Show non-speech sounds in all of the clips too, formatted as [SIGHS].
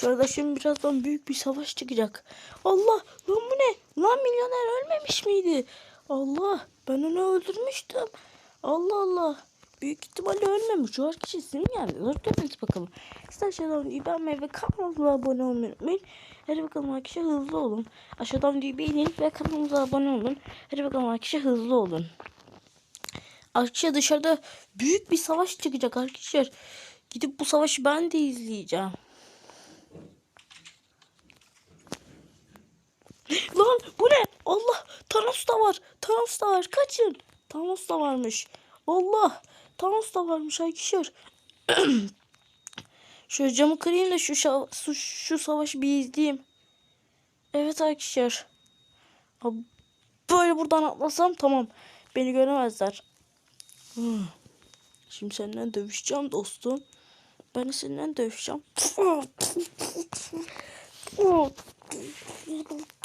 Şurada şimdi birazdan büyük bir savaş çıkacak. Allah lan bu ne? Lan milyoner ölmemiş miydi? Allah ben onu öldürmüştüm. Allah Allah. Büyük ihtimalle ölmemiş. O kişi mi yani? Öldürmeyiz bakalım. İsterseniz İBAN ve kanalımıza abone olmayı unutmayın. Hadi bakalım arkadaşlar hızlı olun. Aşağıdan videoyu beğenin ve kanalımıza abone olun. Hadi bakalım arkadaşlar hızlı olun. Arkadaşlar dışarıda büyük bir savaş çıkacak arkadaşlar. Gidip bu savaşı ben de izleyeceğim. Lan bu ne? Allah Thanos da var. Thanos da var. Kaçın. Thanos da varmış. Allah. Thanos da varmış arkadaşlar. [CLEARS THROAT] Şöyle camı kırayım da şu, şu, şu savaşı bir izleyeyim. Evet. Abi, Böyle buradan atlasam tamam. Beni göremezler. [SIGHS] Şimdi seninle dövüşeceğim dostum. Ben de seninle dövüşeceğim. [LAUGHS]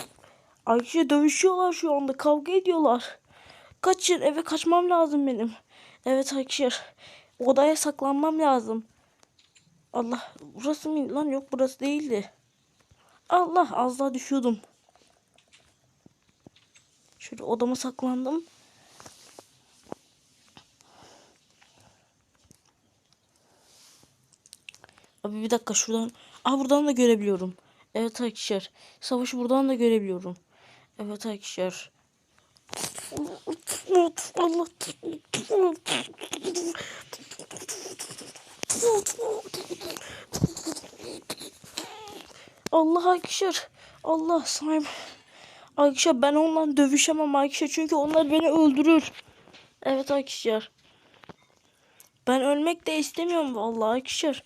Ayşe dövüşüyorlar şu anda. Kavga ediyorlar. Kaçın eve kaçmam lazım benim. Evet arkadaşlar. Odaya saklanmam lazım. Allah burası mı lan yok burası değildi. Allah az daha düşüyordum. Şöyle odama saklandım. Abi bir dakika şuradan. Aa buradan da görebiliyorum. Evet arkadaşlar. Savaşı buradan da görebiliyorum. Evet arkadaşlar. Allah. Allah arkadaşlar. Allah sayım. Arkadaşlar ben onunla dövüşemem arkadaşlar. Çünkü onlar beni öldürür. Evet arkadaşlar. Ben ölmek de istemiyorum vallahi arkadaşlar.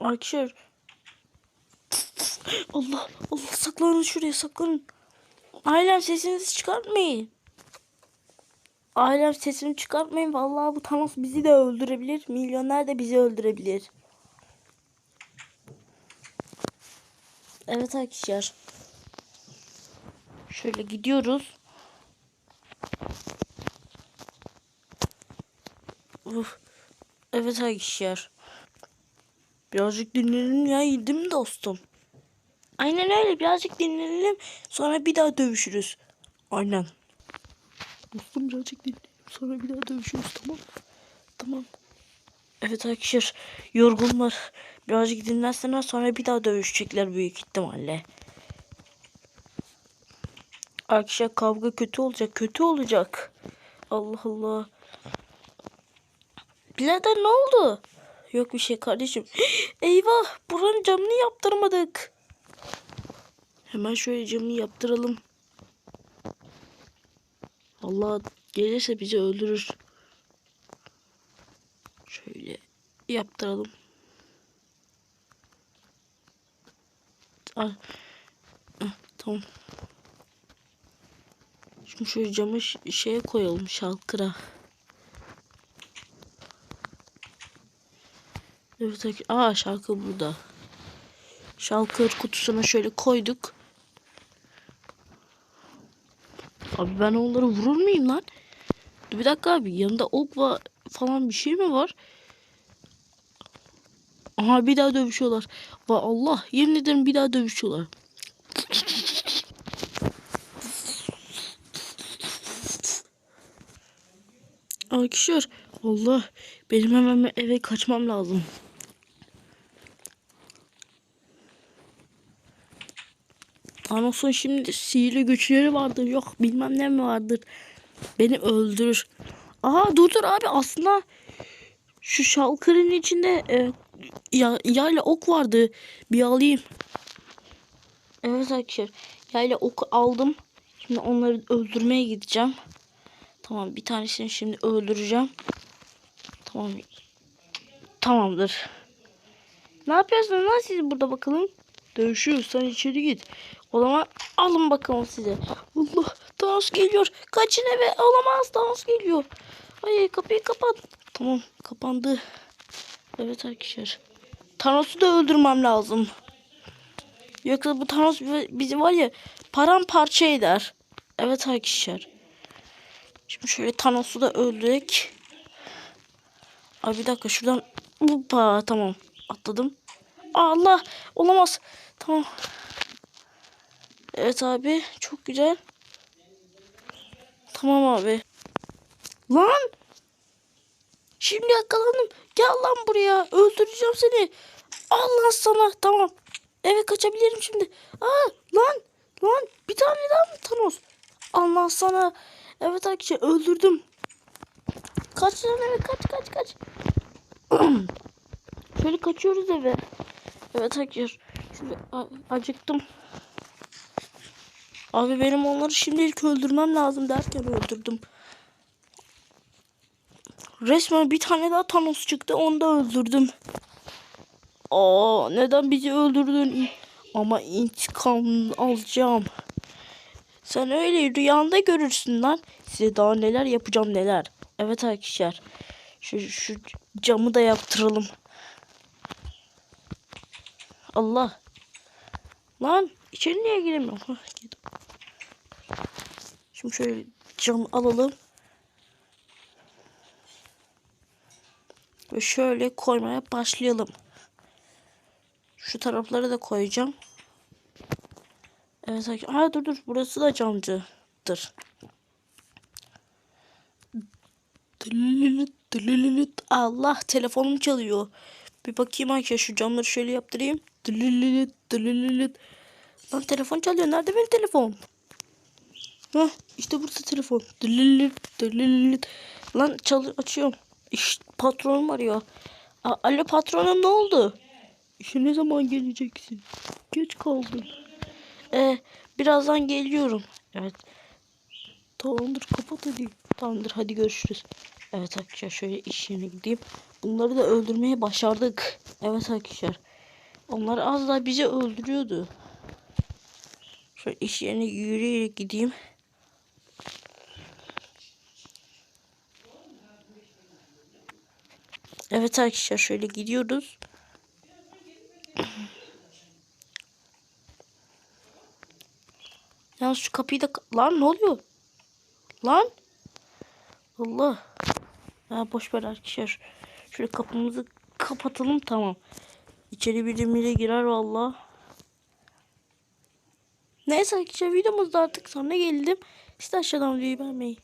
Arkadaşlar. Allah Allah saklanın şuraya saklanın. Ailem sesinizi çıkartmayın. Ailem sesini çıkartmayın. Vallahi bu Thanos bizi de öldürebilir. Milyoner de bizi öldürebilir. Evet arkadaşlar. Şöyle gidiyoruz. Uf. Evet arkadaşlar. Birazcık dinlenelim ya mi dostum? Aynen öyle birazcık dinlenelim. Sonra bir daha dövüşürüz. Aynen. Dostum birazcık dinleyelim. Sonra bir daha dövüşürüz tamam. Tamam. Evet arkadaşlar yorgunlar. Birazcık dinlensinler sonra bir daha dövüşecekler büyük ihtimalle. Arkadaşlar kavga kötü olacak. Kötü olacak. Allah Allah. Birader ne oldu? Yok bir şey kardeşim. [GASPS] Eyvah buranın camını yaptırmadık. Hemen şöyle camını yaptıralım. Allah gelirse bizi öldürür. Şöyle yaptıralım. Ah, ah, tamam. Şimdi şöyle camı şeye koyalım şalkıra. Evet, aa şalkır burada. Şalkır kutusuna şöyle koyduk. Abi ben onları vurur muyum lan? Dur bir dakika abi yanında ok var falan bir şey mi var? Aha bir daha dövüşüyorlar. Va Allah yemin ederim bir daha dövüşüyorlar. Arkadaşlar Allah benim hemen eve kaçmam lazım. Thanos'un şimdi sihirli güçleri vardır. Yok bilmem ne mi vardır. Beni öldürür. Aha dur dur abi aslında şu şalkırın içinde e, ya, yayla ok vardı. Bir alayım. Evet arkadaşlar. Yayla ok aldım. Şimdi onları öldürmeye gideceğim. Tamam bir tanesini şimdi öldüreceğim. Tamam. Tamamdır. Ne yapıyorsunuz lan siz burada bakalım? Dövüşüyoruz sen içeri git. O zaman alın bakalım size. Allah Thanos geliyor. Kaçın eve olamaz Thanos geliyor. Ay kapıyı kapat. Tamam kapandı. Evet arkadaşlar. Thanos'u da öldürmem lazım. Yoksa bu Thanos bizi var ya paramparça eder. Evet arkadaşlar. Şimdi şöyle Thanos'u da öldürdük. Abi bir dakika şuradan. Hoppa tamam. Atladım. Allah olamaz. Tamam. Evet abi çok güzel. Tamam abi. Lan! Şimdi yakalandım. Gel lan buraya. Öldüreceğim seni. Allah sana. Tamam. Eve kaçabilirim şimdi. Aa lan. Lan bir tane daha mı Thanos? Allah sana. Evet arkadaşlar öldürdüm. Kaç lan eve kaç kaç kaç. [CLEARS THROAT] Şöyle kaçıyoruz eve. Evet arkadaşlar. Şimdi acıktım. Abi benim onları şimdilik öldürmem lazım derken öldürdüm. Resmen bir tane daha Thanos çıktı onu da öldürdüm. Aa neden bizi öldürdün? Ama intikam alacağım. Sen öyle rüyanda görürsün lan. Size daha neler yapacağım neler. Evet arkadaşlar. Şu, şu camı da yaptıralım. Allah. Lan içeri niye giremiyorum? Şimdi şöyle camı alalım. Ve şöyle koymaya başlayalım. Şu tarafları da koyacağım. Evet. Ha dur dur. Burası da camcıdır. Allah telefonum çalıyor. Bir bakayım arkadaşlar şu camları şöyle yaptırayım. Lan telefon çalıyor. Nerede benim telefon? Hah işte burada telefon. Lan çal açıyorum. İşte patronum arıyor. A- Alo patronum ne oldu? İşe ne zaman geleceksin? Geç kaldın. Ee, birazdan geliyorum. Evet. Tamamdır kapat hadi. Tamamdır hadi görüşürüz. Evet arkadaşlar şöyle iş yerine gideyim. Bunları da öldürmeye başardık. Evet arkadaşlar. Onlar az daha bizi öldürüyordu. Şöyle iş yerine yürüyerek gideyim. Evet arkadaşlar şöyle gidiyoruz. [CLEARS THROAT] Yalnız şu kapıyı da... Lan ne oluyor? Lan? Allah. Ya boş ver arkadaşlar. Şöyle kapımızı kapatalım tamam. İçeri biri girer valla. Neyse arkadaşlar videomuzda artık sonuna geldim. Siz aşağıdan videoyu beğenmeyi.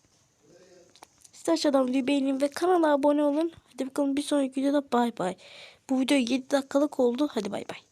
Siz aşağıdan videoyu beğenin ve kanala abone olun. Hadi bakalım bir sonraki videoda bay bay. Bu video 7 dakikalık oldu. Hadi bay bay.